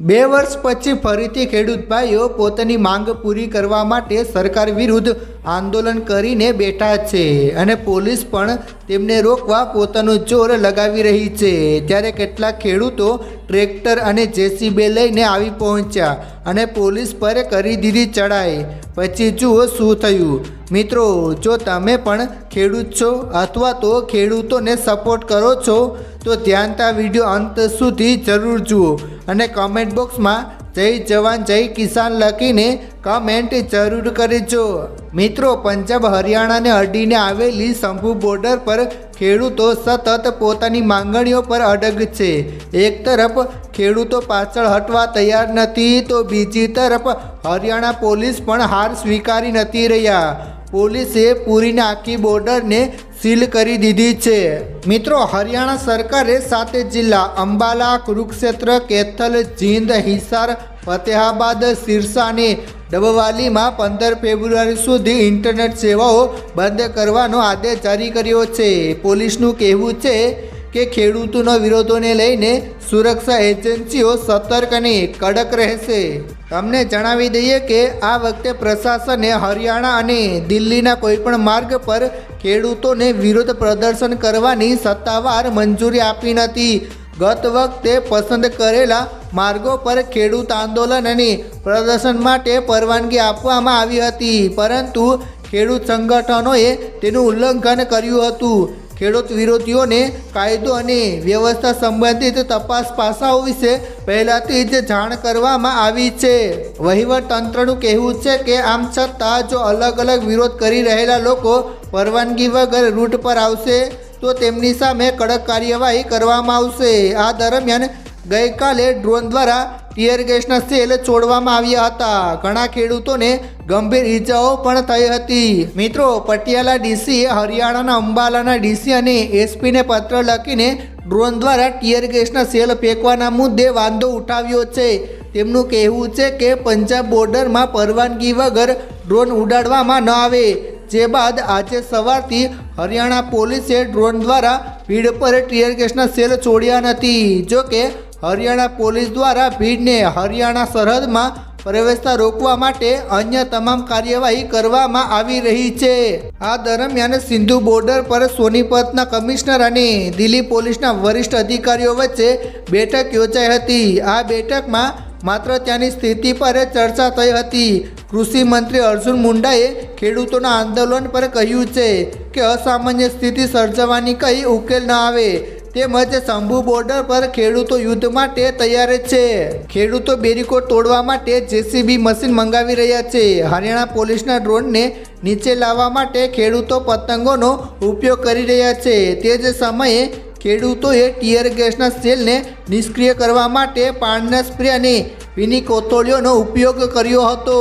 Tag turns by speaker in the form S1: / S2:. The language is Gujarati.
S1: બે વર્ષ પછી ફરીથી ખેડૂત ભાઈઓ પોતાની માંગ પૂરી કરવા માટે સરકાર વિરુદ્ધ આંદોલન કરીને બેઠા છે અને પોલીસ પણ તેમને રોકવા પોતાનું જોર લગાવી રહી છે. ત્યારે કેટલાક ખેડૂતો ટ્રેક્ટર અને જેસીબી લઈને આવી પહોંચ્યા અને પોલીસ પર કરી દીધી ચડાઈ પછી જુઓ શું થયું. મિત્રો, જો તમે પણ ખેડૂત છો અથવા તો ખેડૂતોને સપોર્ટ કરો છો તો ધ્યાનતા વીડિયો અંત સુધી જરૂર જુઓ અને કમેન્ટ બોક્સમાં જય જવાન, જય કિસાન લખીને કમેન્ટ જરૂર કરજો. મિત્રો, પંજાબ હરિયાણાને અડીને આવેલી શંભુ બોર્ડર પર ખેડૂતો સતત પોતાની માંગણીઓ પર અડગ છે. એક તરફ, ખેડૂતો પાછળ હટવા તૈયાર નથી તો બીજી તરફ, હરિયાણા પોલીસ પણ હાર સ્વીકારી નથી રહ્યા. પોલીસે પૂરીને આખી બોર્ડરને સીલ કરી દીધી છે. મિત્રો, હરિયાણા સરકારે સાતે જિલ્લા, અંબાલા, કુરુક્ષેત્ર, કેથલ, જીંદ, હિસાર, ફતેહાબાદ, સિરસા અને ડબવાલીમાં પંદર ફેબ્રુઆરી સુધી ઇન્ટરનેટ સેવાઓ બંધ કરવાનો આદેશ જારી કર્યો છે. પોલીસનું કહેવું છે કે ખેડૂતોના વિરોધોને લઈને સુરક્ષા એજન્સીઓ સતર્ક અને કડક રહેશે. તમને જણાવી દઈએ કે આ વખતે પ્રશાસને હરિયાણા અને દિલ્હીના કોઈપણ માર્ગ પર ખેડૂતોને વિરોધ પ્રદર્શન કરવાની સત્તાવાર મંજૂરી આપી નથી. ગત વખતે પસંદ કરેલા માર્ગો પર ખેડૂત આંદોલન અને પ્રદર્શન માટે પરવાનગી આપવામાં આવી હતી, પરંતુ ખેડૂત સંગઠનોએ તેનું ઉલ્લંઘન કર્યું હતું. ખેડૂત વિરોધીઓને કાયદો અને વ્યવસ્થા સંબંધિત તપાસ પાસાઓ વિશે પહેલાથી જ જાણ કરવામાં આવી છે. વહીવટતંત્રનું કહેવું છે કે આમ છતાં જો અલગ અલગ વિરોધ કરી રહેલા લોકો પરવાનગી વગર રૂટ પર આવશે, તો તેમની સામે કડક કાર્યવાહી કરવામાં આવશે. આ દરમિયાન ગઈકાલે ડ્રોન દ્વારા ટીયર ગેસના સેલ છોડવામાં આવ્યા હતા. ઘણા ખેડૂતોને ગંભીર ઈજાઓ પણ થઈ હતી. મિત્રો, પટિયાલા ડીસીએ હરિયાણાના અંબાલાના ડીસી અને એસપીને પત્ર લખીને ડ્રોન દ્વારા ટીયર ગેસના સેલ ફેંકવાના મુદ્દે વાંધો ઉઠાવ્યો છે. તેમનું કહેવું છે કે પંજાબ બોર્ડરમાં પરવાનગી વગર ડ્રોન ઉડાડવામાં ન આવે. જે બાદ આજે સવારથી હરિયાણા પોલીસે ડ્રોન દ્વારા ભીડ પર ટીયર ગેસના સેલ છોડ્યા નથી. જો કે હરિયાણા પોલીસ દ્વારા ભીડને હરિયાણા સરહદમાં પ્રવેશતા રોકવા માટે અન્ય તમામ કાર્યવાહી કરવામાં આવી રહી છે. આ દરમિયાન સિંધુ બોર્ડર પર સોનીપતના કમિશનર અને દિલ્હી પોલીસના વરિષ્ઠ અધિકારીઓ વચ્ચે બેઠક યોજાઈ હતી. આ બેઠકમાં માત્ર ત્યાંની સ્થિતિ પર ચર્ચા થઈ હતી. કૃષિ મંત્રી અર્જુન મુંડાએ ખેડૂતોના આંદોલન પર કહ્યું છે કે, અસામાન્ય સ્થિતિ સર્જવાની કંઈ ઉકેલ ન આવે. તેમજ શંભુ બોર્ડર પર ખેડૂતો યુદ્ધ માટે તૈયાર છે. ખેડૂતો બેરીકો તોડવા માટે જેસીબી મશીન મંગાવી રહ્યા છે. હરિયાણા પોલીસના ડ્રોનને નીચે લાવવા માટે ખેડૂતો પતંગોનો ઉપયોગ કરી રહ્યા છે. તે જ સમયે ખેડૂતોએ ટીયર ગેસના સેલને નિષ્ક્રિય કરવા માટે પાણીના સ્પ્રે અને વિની કોથળીઓનો ઉપયોગ કર્યો હતો.